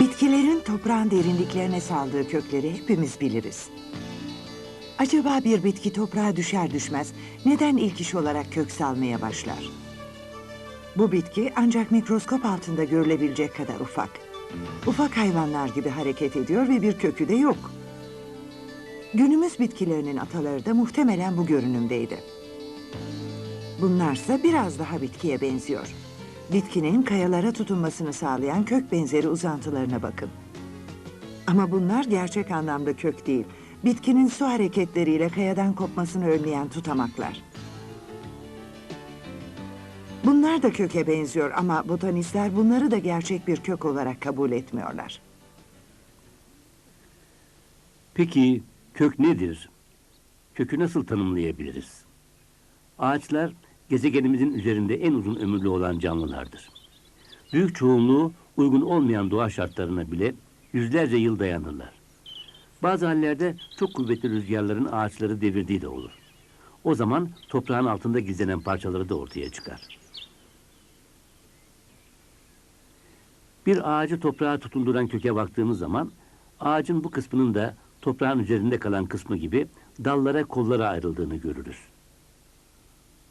Bitkilerin toprağın derinliklerine saldığı kökleri hepimiz biliriz. Acaba bir bitki toprağa düşer düşmez neden ilk iş olarak kök salmaya başlar? Bu bitki ancak mikroskop altında görülebilecek kadar ufak. Ufak hayvanlar gibi hareket ediyor ve bir kökü de yok. Günümüz bitkilerinin ataları da muhtemelen bu görünümdeydi. Bunlarsa biraz daha bitkiye benziyor. Bitkinin kayalara tutunmasını sağlayan kök benzeri uzantılarına bakın. Ama bunlar gerçek anlamda kök değil. Bitkinin su hareketleriyle kayadan kopmasını önleyen tutamaklar. Bunlar da köke benziyor ama botanistler bunları da gerçek bir kök olarak kabul etmiyorlar. Peki kök nedir? Kökü nasıl tanımlayabiliriz? Ağaçlar gezegenimizin üzerinde en uzun ömürlü olan canlılardır. Büyük çoğunluğu uygun olmayan doğa şartlarına bile yüzlerce yıl dayanırlar. Bazı hallerde çok kuvvetli rüzgarların ağaçları devirdiği de olur. O zaman toprağın altında gizlenen parçaları da ortaya çıkar. Bir ağacı toprağa tutunduran köke baktığımız zaman ağacın bu kısmının da toprağın üzerinde kalan kısmı gibi dallara kollara ayrıldığını görürüz.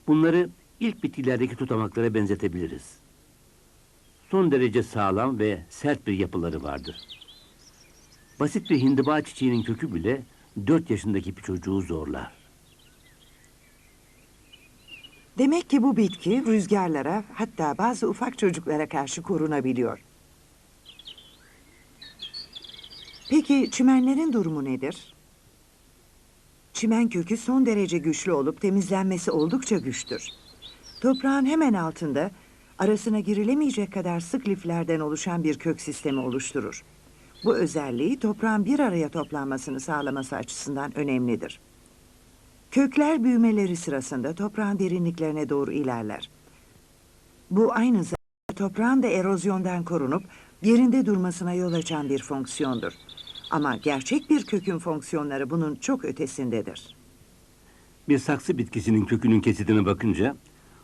Bunları ilk bitkilerdeki tutamaklara benzetebiliriz. Son derece sağlam ve sert bir yapıları vardır. Basit bir hindiba çiçeğinin kökü bile 4 yaşındaki bir çocuğu zorlar. Demek ki bu bitki rüzgarlara hatta bazı ufak çocuklara karşı korunabiliyor. Peki çimenlerin durumu nedir? Çimen kökü son derece güçlü olup temizlenmesi oldukça güçtür. Toprağın hemen altında arasına girilemeyecek kadar sık liflerden oluşan bir kök sistemi oluşturur. Bu özelliği toprağın bir araya toplanmasını sağlaması açısından önemlidir. Kökler büyümeleri sırasında toprağın derinliklerine doğru ilerler. Bu aynı zamanda toprağın da erozyondan korunup yerinde durmasına yol açan bir fonksiyondur. Ama gerçek bir kökün fonksiyonları bunun çok ötesindedir. Bir saksı bitkisinin kökünün kesitine bakınca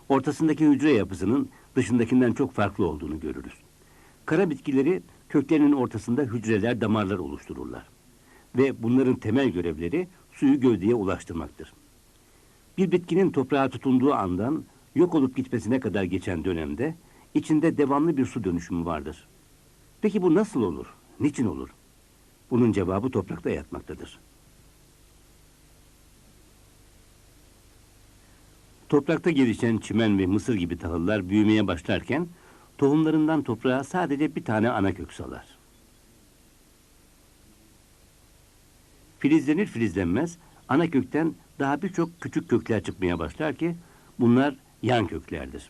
ortasındaki hücre yapısının dışındakinden çok farklı olduğunu görürüz. Kara bitkileri köklerinin ortasında hücreler, damarlar oluştururlar. Ve bunların temel görevleri suyu gövdeye ulaştırmaktır. Bir bitkinin toprağa tutunduğu andan yok olup gitmesine kadar geçen dönemde içinde devamlı bir su dönüşümü vardır. Peki bu nasıl olur? Niçin olur? Bunun cevabı toprakta yatmaktadır. Toprakta gelişen çimen ve mısır gibi tahıllar büyümeye başlarken tohumlarından toprağa sadece bir tane ana kök salar. Filizlenir filizlenmez ana kökten daha birçok küçük kökler çıkmaya başlar ki bunlar yan köklerdir.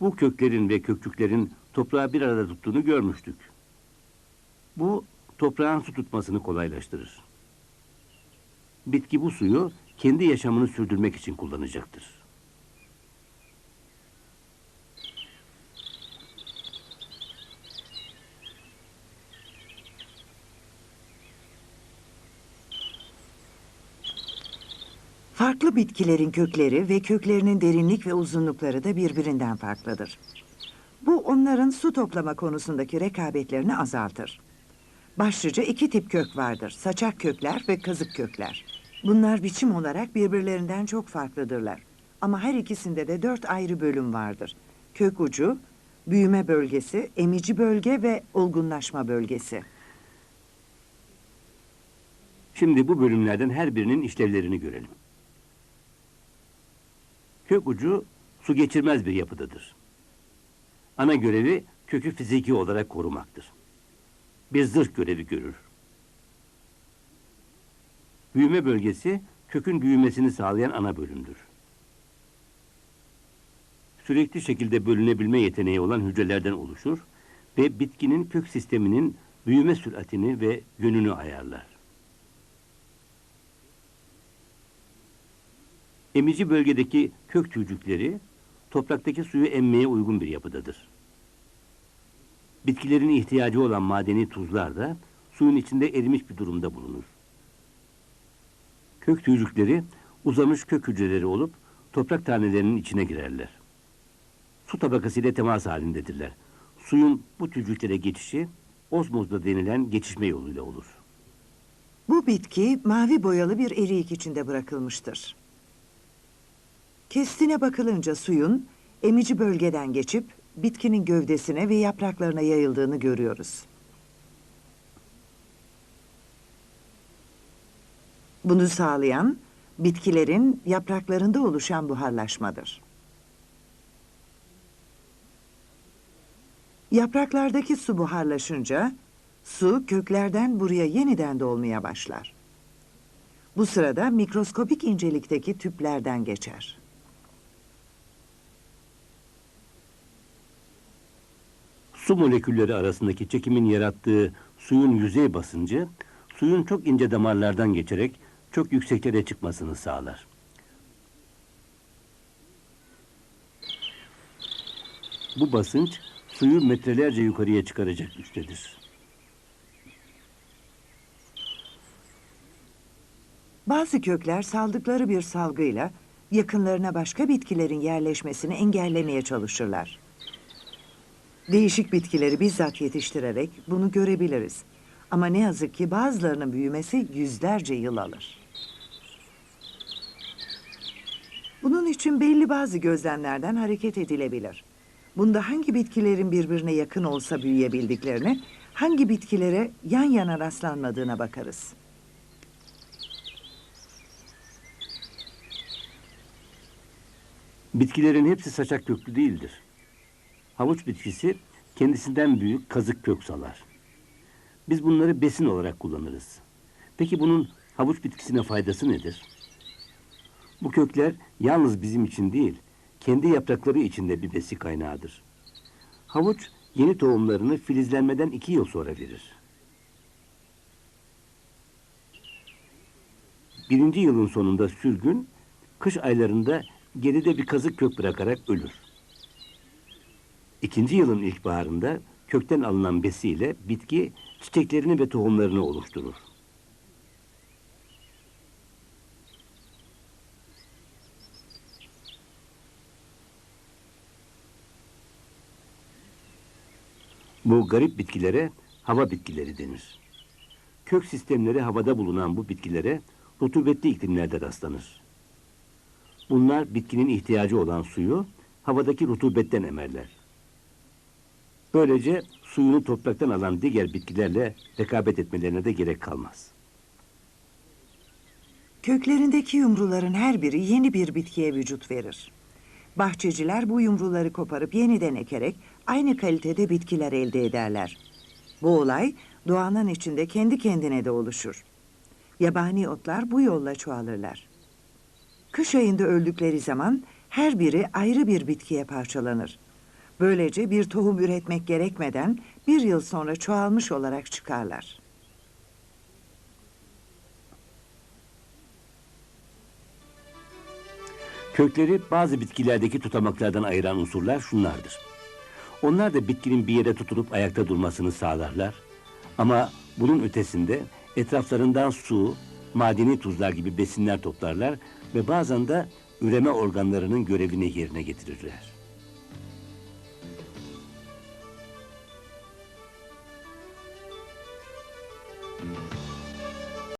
Bu köklerin ve kökçüklerin toprağı bir arada tuttuğunu görmüştük. Bu toprağın su tutmasını kolaylaştırır. Bitki bu suyu kendi yaşamını sürdürmek için kullanacaktır. Farklı bitkilerin kökleri ve köklerinin derinlik ve uzunlukları da birbirinden farklıdır. Bu onların su toplama konusundaki rekabetlerini azaltır. Başlıca iki tip kök vardır. Saçak kökler ve kazık kökler. Bunlar biçim olarak birbirlerinden çok farklıdırlar. Ama her ikisinde de dört ayrı bölüm vardır. Kök ucu, büyüme bölgesi, emici bölge ve olgunlaşma bölgesi. Şimdi bu bölümlerden her birinin işlevlerini görelim. Kök ucu su geçirmez bir yapıdadır. Ana görevi kökü fiziki olarak korumaktır. Bir zırh görevi görür. Büyüme bölgesi kökün büyümesini sağlayan ana bölümdür. Sürekli şekilde bölünebilme yeteneği olan hücrelerden oluşur ve bitkinin kök sisteminin büyüme süratini ve yönünü ayarlar. Emici bölgedeki kök tüycükleri topraktaki suyu emmeye uygun bir yapıdadır. Bitkilerin ihtiyacı olan madeni tuzlar da suyun içinde erimiş bir durumda bulunur. Kök tüycükleri uzamış kök hücreleri olup toprak tanelerinin içine girerler. Su tabakası ile temas halindedirler. Su Suyun bu tücüklere geçişi osmozda denilen geçişme yoluyla olur. Bu bitki mavi boyalı bir eriyik içinde bırakılmıştır. Kestine bakılınca suyun emici bölgeden geçip bitkinin gövdesine ve yapraklarına yayıldığını görüyoruz. Bunu sağlayan bitkilerin yapraklarında oluşan buharlaşmadır. Yapraklardaki su buharlaşınca su köklerden buraya yeniden dolmaya başlar. Bu sırada mikroskopik incelikteki tüplerden geçer. Su molekülleri arasındaki çekimin yarattığı suyun yüzey basıncı, suyun çok ince damarlardan geçerek çok yükseklere çıkmasını sağlar. Bu basınç suyu metrelerce yukarıya çıkaracak güçtedir. Bazı kökler saldıkları bir salgıyla yakınlarına başka bitkilerin yerleşmesini engellemeye çalışırlar. Değişik bitkileri bizzat yetiştirerek bunu görebiliriz. Ama ne yazık ki bazılarının büyümesi yüzlerce yıl alır. Bunun için belli bazı gözlemlerden hareket edilebilir. Bunda hangi bitkilerin birbirine yakın olsa büyüyebildiklerini, hangi bitkilere yan yana rastlanmadığına bakarız. Bitkilerin hepsi saçak köklü değildir. Havuç bitkisi kendisinden büyük kazık kök salar. Biz bunları besin olarak kullanırız. Peki bunun havuç bitkisine faydası nedir? Bu kökler yalnız bizim için değil, kendi yaprakları içinde bir besi kaynağıdır. Havuç yeni tohumlarını filizlenmeden iki yıl sonra verir. Birinci yılın sonunda sürgün, kış aylarında geride bir kazık kök bırakarak ölür. İkinci yılın ilkbaharında kökten alınan besiyle bitki çiçeklerini ve tohumlarını oluşturur. Bu garip bitkilere hava bitkileri denir. Kök sistemleri havada bulunan bu bitkilere rutubetli iklimlerde rastlanır. Bunlar bitkinin ihtiyacı olan suyu havadaki rutubetten emerler. Böylece suyunu topraktan alan diğer bitkilerle rekabet etmelerine de gerek kalmaz. Köklerindeki yumruların her biri yeni bir bitkiye vücut verir. Bahçeciler bu yumruları koparıp yeniden ekerek aynı kalitede bitkiler elde ederler. Bu olay doğanın içinde kendi kendine de oluşur. Yabani otlar bu yolla çoğalırlar. Kış ayında öldükleri zaman her biri ayrı bir bitkiye parçalanır. Böylece bir tohum üretmek gerekmeden bir yıl sonra çoğalmış olarak çıkarlar. Kökleri bazı bitkilerdeki tutamaklardan ayıran unsurlar şunlardır. Onlar da bitkinin bir yere tutunup ayakta durmasını sağlarlar. Ama bunun ötesinde etraflarından su, madeni tuzlar gibi besinler toplarlar ve bazen de üreme organlarının görevini yerine getirirler.